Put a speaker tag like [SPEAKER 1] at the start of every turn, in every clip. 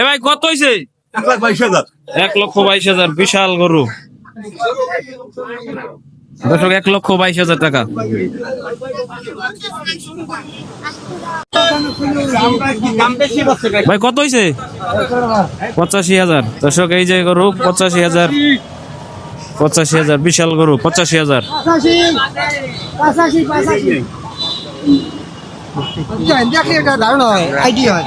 [SPEAKER 1] এ ভাই কত হয়েছে
[SPEAKER 2] এক বাইশ হাজার।
[SPEAKER 1] এক লক্ষ বাইশ হাজার বিশাল গরু। দর্শক এক লক্ষ বাইশ হাজার টাকা। ভাই কত হয়েছে পঁচাশি হাজার। দর্শক এই যে গরু পঁচাশি হাজার। পঁচাশি হাজার বিশাল গরু পঁচাশি হাজার।
[SPEAKER 3] ধারণা হয় আইডিয়া হয়।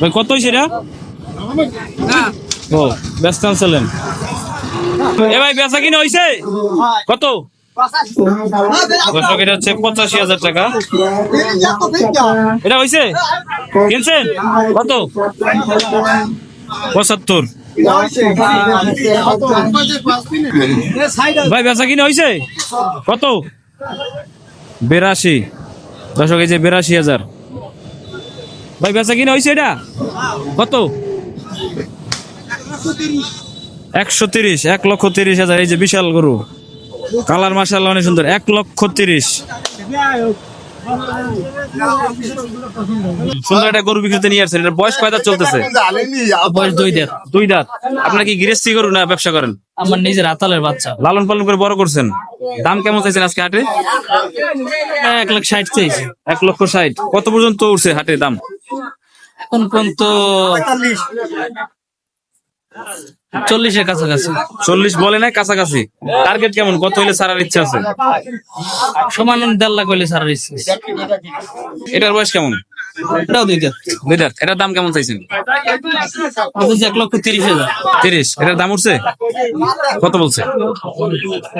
[SPEAKER 1] ভাই, কত হয়েছে এটা ও, ব্যস্ত আনছিলেন। এ ভাই, বেচা কিনে হয়েছে কত? দর্শক, এটা হচ্ছে পঁচাশি হাজার টাকা। এটা হয়েছে কিনছেন? কত? পঁচাত্তর। ভাই, বেচা কিনে হয়েছে কত? বেরাশি। দর্শক, এই যে বেরাশি হাজার। ভাই বেচা কিনা হয়েছে এটা? কত? একশো তিরিশ এক লক্ষ তিরিশ হাজার এই যে বিশাল গরু। কালার মার্শাল অনেক সুন্দর এক লক্ষ তিরিশ। সুন্দর একটা গরু বিক্রিতে নিয়ে আসছেন এটা বয়স কয় দাঁত চলতেছে?
[SPEAKER 4] বয়স দুই দেড়
[SPEAKER 1] দুই দাঁত। আপনার কি গৃহস্থী গরু না ব্যবসা করেন?
[SPEAKER 4] আমার নিজের আতালের বাচ্চা।
[SPEAKER 1] লালন পালন করে বড় করছেন? দাম কেমন চাইছেন আজকে হাটে?
[SPEAKER 4] এক লাখ ষাট চেয়েছে
[SPEAKER 1] এক লক্ষ ষাট। কত পর্যন্ত উঠছে হাটে দাম?
[SPEAKER 4] এখন পর্যন্ত চল্লিশের কাছাকাছি।
[SPEAKER 1] চল্লিশ বলে না কাছাকাছি। টার্গেট কেমন? কত হইলে ছাড়ার ইচ্ছা আছে?
[SPEAKER 4] সমান দেড় লাখ হইলে সারা দিচ্ছে
[SPEAKER 1] এটার বয়স কেমন?
[SPEAKER 4] এটাও দুই দেড়।
[SPEAKER 1] দুই দাঁত এটার দাম কেমন চাইছেন?
[SPEAKER 4] বলছে এক লক্ষ তিরিশ হাজার।
[SPEAKER 1] তিরিশ। এটার দাম উঠছে? কত বলছে?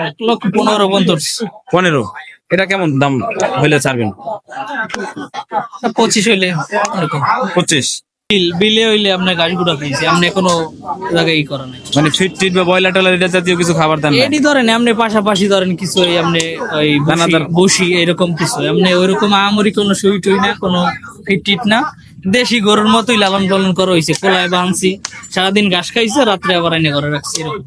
[SPEAKER 4] এক লক্ষ পনেরো
[SPEAKER 1] পনেরো। এটা কেমন দাম হইলে ছাড়বেন?
[SPEAKER 4] পঁচিশ হইলে
[SPEAKER 1] পঁচিশ?
[SPEAKER 4] বিল বিলে হইলে আপনার গাড়ি গুড়া খাইছে আপনি কোনো জায়গায় ই করা নাই।
[SPEAKER 1] মানে ফিট টিট বা বয়লার টয়লার এটা জাতীয় কিছু খাবার দেন
[SPEAKER 4] এটি ধরেন আপনি পাশাপাশি ধরেন কিছু আপনি ওই
[SPEAKER 1] দানাদার।
[SPEAKER 4] বসি- বসি এরকম কিছু। আপনি ওইরকম আমরি কোনো সুই টুই না কোনো ফিট টিট না। দেশি গরুর মতোই লালন পালন করা হয়েছে কোলায় বানছি সারাদিন ঘাস খাইছে রাত্রে আবার এনে ঘরে রাখছি এরকম।